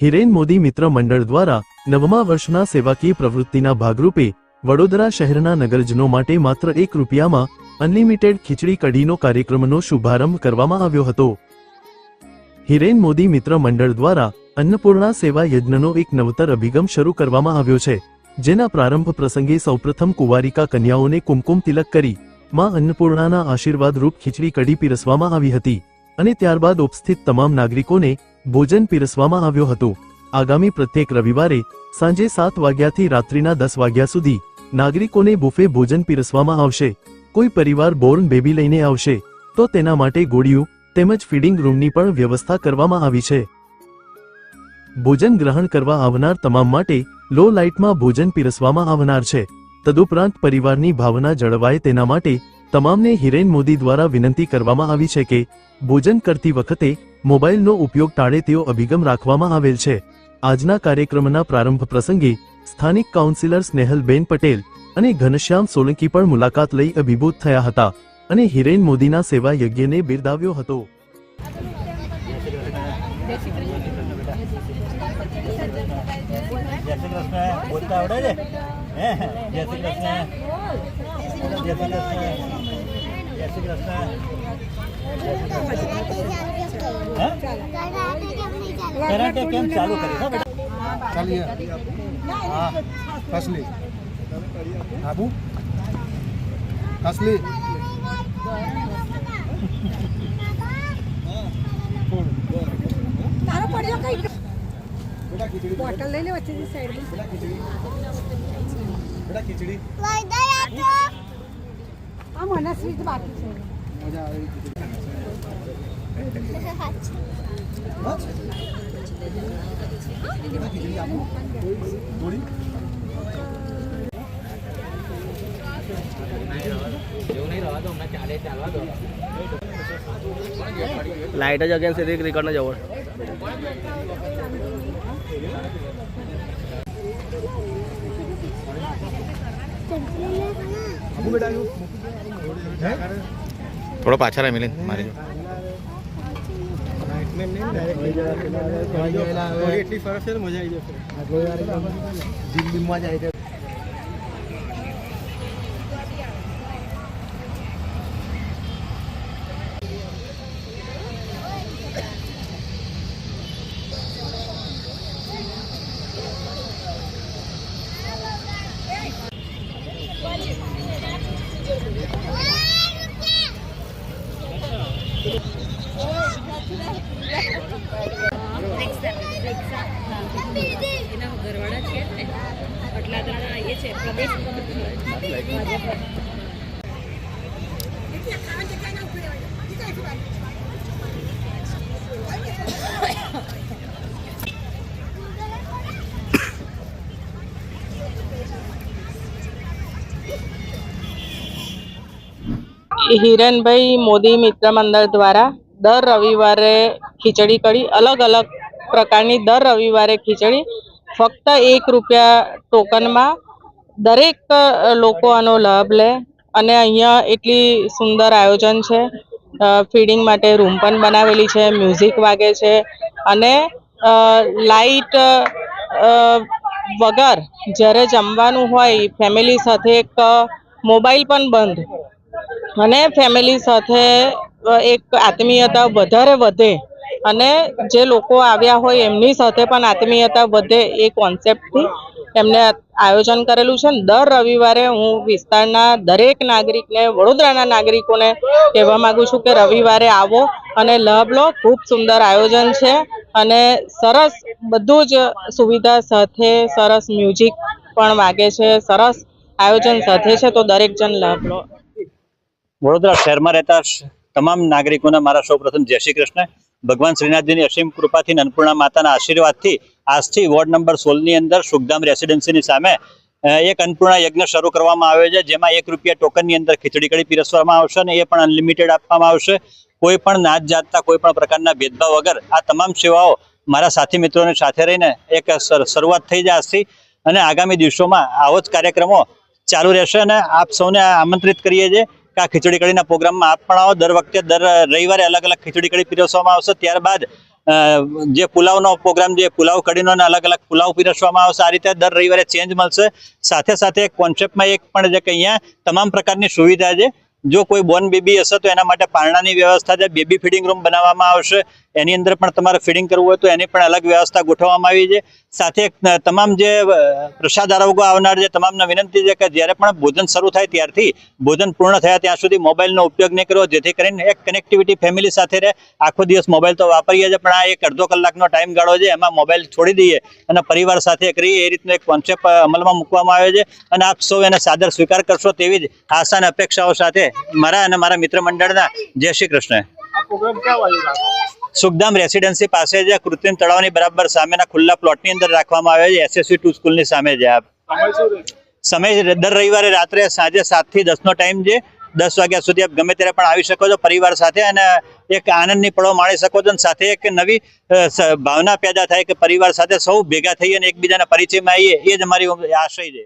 હિરેન મોદી મિત્ર મંડળ દ્વારા નવમા વર્ષના સેવાકીય પ્રવૃત્તિના ભાગરૂપે વડોદરા શહેરના નગરજનો માટે માત્ર એક રૂપિયામાં અનલિમિટેડ ખીચડી કઢીનો કાર્યક્રમનો શુભારંભ કરવામાં આવ્યો હતો. હિરેન મોદી મિત્ર મંડળ દ્વારા અન્નપૂર્ણા સેવા યજ્ઞનો એક નવતર અભિગમ શરૂ કરવામાં આવ્યો છે, જેના પ્રારંભ પ્રસંગે સૌપ્રથમ કુંવારિકા કન્યાઓને કુમકુમ તિલક કરી માં અન્નપૂર્ણાના આશીર્વાદ રૂપ ખીચડી કઢી પીરસવામાં આવી હતી અને ત્યારબાદ ઉપસ્થિત તમામ નાગરિકોને ભોજન પીરસવામાં આવ્યો હતો. આગામી પ્રત્યેક રવિવારે સાંજે સાત વાગ્યાથી રાત્રિના દસ વાગ્યા સુધી નાગરિકોને બુફે ભોજન પીરસવામાં આવશે. કોઈ પરિવાર બોર્ન બેબી લઈને આવશે, તો તેના માટે ગોળીયું તેમજ ફીડિંગ રૂમની પણ વ્યવસ્થા કરવામાં આવી છે. ભોજન ગ્રહણ કરવા આવનાર તમામ માટે લો લાઇટમાં ભોજન પીરસવામાં આવનાર છે. તદુપરાંત પરિવારની ભાવના જળવાય તેના માટે તમામને હિરેન મોદી દ્વારા વિનંતી કરવામાં આવી છે કે ભોજન કરતી વખતે મોબાઈલનો ઉપયોગ ટાળે તેવો અભિગમ રાખવામાં આવેલ છે. આજના કાર્યક્રમના પ્રારંભ પ્રસંગે સ્થાનિક કાઉન્સિલર સ્નેહલબેન પટેલ અને ઘનશ્યામ સોલંકી પણ મુલાકાત લઈ અભિભૂત થયા હતા અને હિરેન મોદીના સેવા યજ્ઞને બિરદાવ્યો હતો. જય શ્રી કૃષ્ણ. કરાટે કેમ ચાલુ કરી? હો બેટા. ચાલીએ. હા કસલી. આબુ. કસલી. તારો પડ્યો કઈ? બોટલ લઈ લે વચ્ચેની સાઈડમાં બેટા ખીચડી. આ મનસ્વી જ બાકી છે. મજા આવે એવી ખીચડી. બસ બેટા ખીચડી આપું લાઇટ જ અગેન્સ્ટ એથી ક્રિકેટનો જવળ થોડો પાછળ મિલિન મારી એટલી સરસ છે મજા આવી જશે. જીમ આવી જાય. છે એના ઘરવાળા છે ને અટલાદરાના એ છે, પ્રદેશ હિરણભાઈ મોદી મિત્ર મંડળ દ્વારા દર રવિવારે ખીચડી કરી અલગ અલગ પ્રકારની દર રવિવારે ખીચડી, ફક્ત એક રૂપિયા ટોકનમાં દરેક લોકો આનો લાભ લે અને અહીંયા એટલી સુંદર આયોજન છે. ફીડિંગ માટે રૂમ પણ બનાવેલી છે, મ્યુઝિક વાગે છે અને લાઈટ વગર જ્યારે જમવાનું હોય ફેમિલી સાથે એક મોબાઈલ પણ બંધ અને ફેમિલી સાથે એક આત્મીયતા વધારે વધે અને જે લોકો આવ્યા હોય એમની સાથે પણ આત્મીયતા વધે એ કોન્સેપ્ટથી એમને આયોજન કરેલું છે. દર રવિવારે હું વિસ્તારના દરેક નાગરિકને, વડોદરાના નાગરિકોને કહેવા માગું છું કે રવિવારે આવો અને લાભ લો ખૂબ સુંદર આયોજન છે અને સરસ બધું જ સુવિધા સાથે સરસ મ્યુઝિક પણ વાગે છે. સરસ આયોજન સાથે છે તો દરેક જણ લાભ લો વડોદરા શહેરમાં રહેતા તમામ નાગરિકોને મારા સૌપ્રથમ જય શ્રી કૃષ્ણ. ભગવાન શ્રીનાથજીની અસીમ કૃપાથી અને અન્નપૂર્ણા માતાના આશીર્વાદથી આજથી વોર્ડ નંબર સોળની અંદર સુખધામ રેસિડેન્સીની સામે એક અન્નપૂર્ણા યજ્ઞ શરૂ કરવામાં આવ્યો છે, જેમાં એક રૂપિયા ટોકનની અંદર ખીચડી કડી પીરસવામાં આવશે અને એ પણ અનલિમિટેડ આપવામાં આવશે. કોઈ પણ નાત જાતના, કોઈ પણ પ્રકારના ભેદભાવ વગર આ તમામ સેવાઓ મારા સાથી મિત્રોને સાથે રહીને એક શરૂઆત થઈ જાય આજથી અને આગામી દિવસોમાં આવો જ કાર્યક્રમો ચાલુ રહેશે અને આપ સૌને આમંત્રિત કરીએ છીએ કે આ ખીચડી કઢીના પ્રોગ્રામમાં આપ પણ આવો. દર વખતે, દર રવિવારે અલગ અલગ ખીચડી કડી પીરસવામાં આવશે. ત્યારબાદ જે પુલાવનો પ્રોગ્રામ જે પુલાવ કડીનો અલગ અલગ પુલાવ પીરસવામાં આવશે, આ રીતે દર રવિવારે ચેન્જ મળશે. સાથે સાથે કોન્સેપ્ટમાં એક પણ જે કે અહીંયા તમામ પ્રકારની સુવિધા છે. જો કોઈ બોર્ન બેબી હશે તો એના માટે પારણાની વ્યવસ્થા છે બેબી ફીડિંગ રૂમ બનાવવામાં આવશે, એની અંદર પણ તમારે ફીડિંગ કરવું હોય તો એની પણ અલગ વ્યવસ્થા ગોઠવવામાં આવી છે. સાથે તમામ જે પ્રસાદ આરોગ્ય આવનાર છે તમામને વિનંતી છે કે જ્યારે પણ ભોજન શરૂ થાય ત્યારથી ભોજન પૂર્ણ થયા ત્યાં સુધી મોબાઈલનો ઉપયોગ નહીં કરવો જેથી કરીને એક કનેક્ટિવિટી ફેમિલી સાથે રહે. આખો દિવસ મોબાઈલ તો વાપરીએ છીએ, પણ આ એક અડધો કલાકનો ટાઈમ ગાળો છે, એમાં મોબાઈલ છોડી દઈએ અને પરિવાર સાથે કરીએ, એ રીતનો એક કોન્સેપ્ટ અમલમાં મૂકવામાં આવ્યો છે. અને આપ સૌ એને સાદર સ્વીકાર કરશો તેવી જ આશા અને અપેક્ષાઓ સાથે મારા અને મારા મિત્ર મંડળના જય શ્રી કૃષ્ણ. સુખધામ રેસિડેન્સી પાસે જે કૃત્રિમ તળાવની બરાબર સામેના ખુલ્લા પ્લોટની અંદર રાખવામાં આવ્યો છે એસએસસી ટુ સ્કૂલની સામે જે આપ. સમય દર રવિવારે રાત્રે સાંજે સાતથી દસ નો ટાઈમ છે. દસ વાગ્યા સુધી આપ ગમે ત્યારે પણ આવી શકો છો પરિવાર સાથે અને એક આનંદની પળો માણી શકો છો અને સાથે એક નવી ભાવના પેદા થાય કે પરિવાર સાથે સૌ ભેગા થઈ અને એકબીજાના પરિચયમાં આવીએ, એ જ અમારી આશય છે.